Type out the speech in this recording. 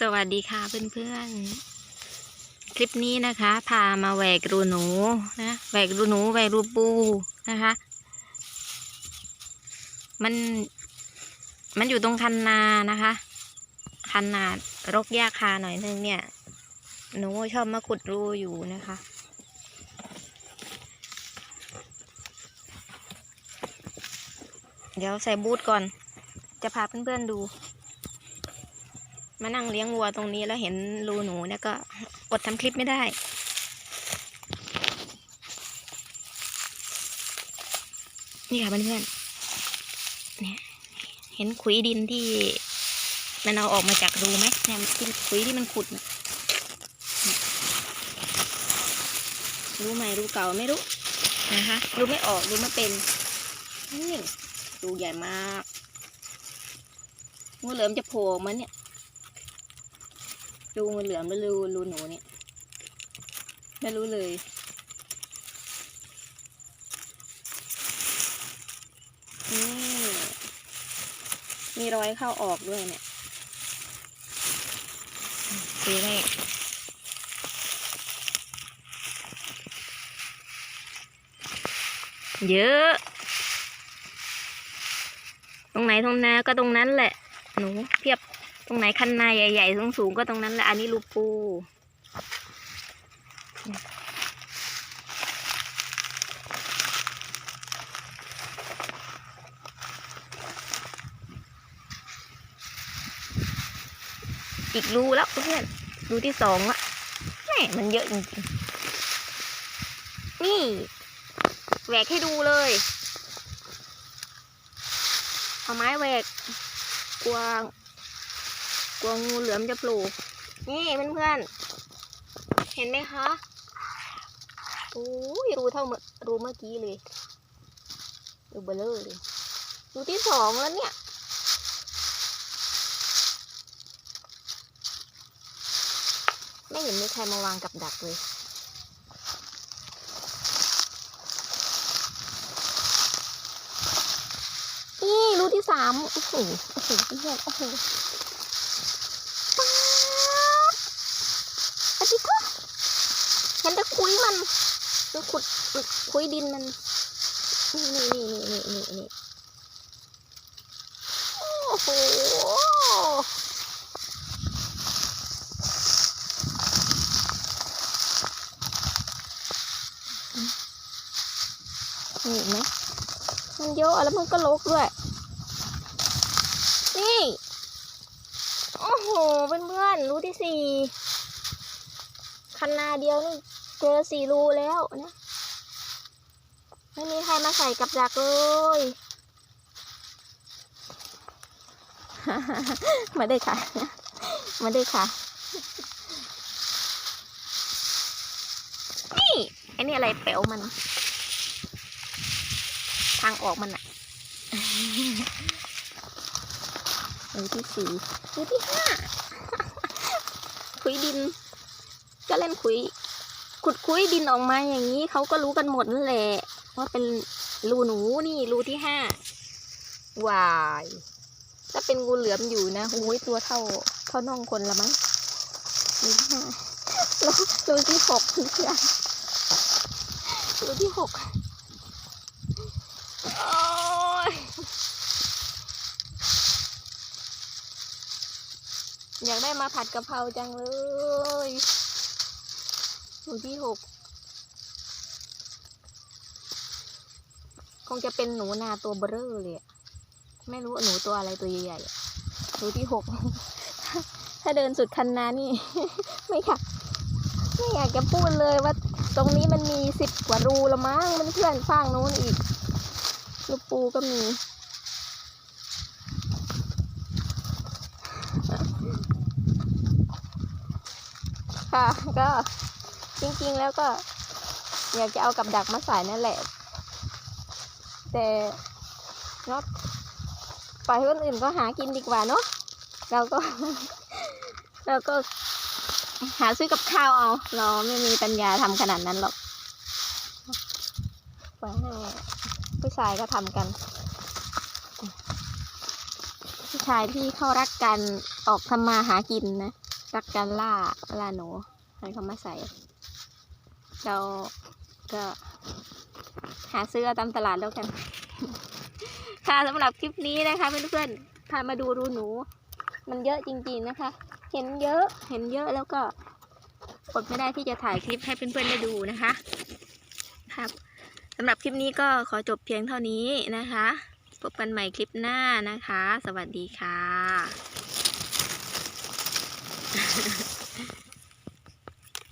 สวัสดีค่ะเพื่อนๆ คลิปนี้นะคะ พามาแหวกรูหนูนะแหวกรูหนูแหวกรูปูนะคะ มัน มันอยู่ตรงคันนานะคะ คันนารกหญ้าคาหน่อยนึงเนี่ย หนูชอบมาขุดรูอยู่นะคะ เดี๋ยวใส่บูทก่อน จะพาเพื่อนๆดู มานั่งเลี้ยงวัวตรงนี้แล้วเห็นรูหนูเนี่ยก็อดทำคลิปไม่ได้ นี่ค่ะเพื่อนๆเนี่ยเห็นขุยดินที่มันเอาออกมาจากรูไหมเนี่ยมันเป็นขุยที่มันขุดรู้ไหมรู้เก่าไม่รู้นะคะรู้ไม่ออกรู้ไม่เป็นนี่รูใหญ่มากงูเหลือมจะโผล่ออกมาเนี่ย รูงูเหลือมหรือรูรูหนูเนี่ยไม่รู้เลย นี่มีรอยเข้าออกด้วยเนี่ยสีแรกเยอะ ตรงไหนตรงนาก็ตรงนั้นแหละ หนูเพียบ ตรงไหนคันนาใหญ่ๆสูงๆก็ตรงนั้นแหละอันนี้รูปูอีกรูแล้วเพื่อนรูที่สองละแหม่มันเยอะจริงๆ นี่แหวกให้ดูเลย เอาไม้แหวกกลัว ลัวงูเหลือมจะโผล่นี่เพื่อนๆ เห็นไหมคะโอ้ยรูเท่าเมื่อรูเมื่อกี้เลยรูเบลเลอร์เลยรูที่สองแล้วเนี่ย ไม่เห็นมีใครมาวางกับดักเลยนี่รูที่สามโอ้โหโอ้โหเพื่อนโอ้โหป๊าด อาทิตย์เห็นแต่คุยมันมันขุดมันคุยดินมัน นี่นี่นี่นี่นี่นี่นี่โอ้โหนี่เห็นไหมมันเยอะแล้วมันก็ลกด้วย นี่ โอ้โห เพื่อนๆรู้ที่สี่ คันนาเดียวนี่เจอสี่รูแล้วนะ ไม่มีใครมาใส่กับดักเลยมาได้ค่ะ มาได้ค่ะ นี่ไอ้นี่อะไรแป๋วมัน ทางออกมันอะรูที่สี่รูที่ห้าคุยดิน ก็เล่นคุย ขุดคุยดินออกมาอย่างนี้เขาก็รู้กันหมดนั่นแหละว่าเป็นรูหนูนี่รูที่ห้าวายถ้าเป็นงูเหลือมอยู่นะโอ้ยตัวเท่าเท่าน่องคนละมั้งรูที่ห้ารูรูที่หกคืออะไรรูที่หกโอ๊ยอยากได้มาผัดกะเพราจังเลย หนูที่หกคงจะเป็นหนูนาตัวเบอเร่อเลยอะไม่รู้หนูตัวอะไรตัวใหญ่ๆหนูที่หกถ้าเดินสุดคันนานี่ ไม่อยากไม่อยากจะพูดเลยว่า ตรงนี้มันมีสิบกว่ารูละมั้งมันเพื่อนฟังนู้นอีกลูกปูก็มีค่ะก็ จริงๆแล้วก็ อยากจะเอากับดักมาใส่นั่นแหละ แต่เนาะปล่อยให้คนอื่นก็หากินดีกว่าเนาะเราก็ เราก็หาซื้อกับข้าวเอา เราไม่มีปัญญาทำขนาดนั้นหรอกปล่อยให้ผู้ชายก็ทำกัน ผู้ชายที่เขารักกันออกทำมาหากินนะ รักการล่าล่าหนูให้เขามาใส่ เราก็หาซื้อตามตลาดแล้วกัน ค่ะสำหรับคลิปนี้นะคะเพื่อนๆพามาดูรูหนู มันเยอะจริงๆนะคะ เห็นเยอะเห็นเยอะแล้วก็อดไม่ได้ที่จะถ่ายคลิปให้เพื่อนๆได้ดูนะคะ ครับสำหรับคลิปนี้ก็ขอจบเพียงเท่านี้นะคะ พบกันใหม่คลิปหน้านะคะ สวัสดีค่ะ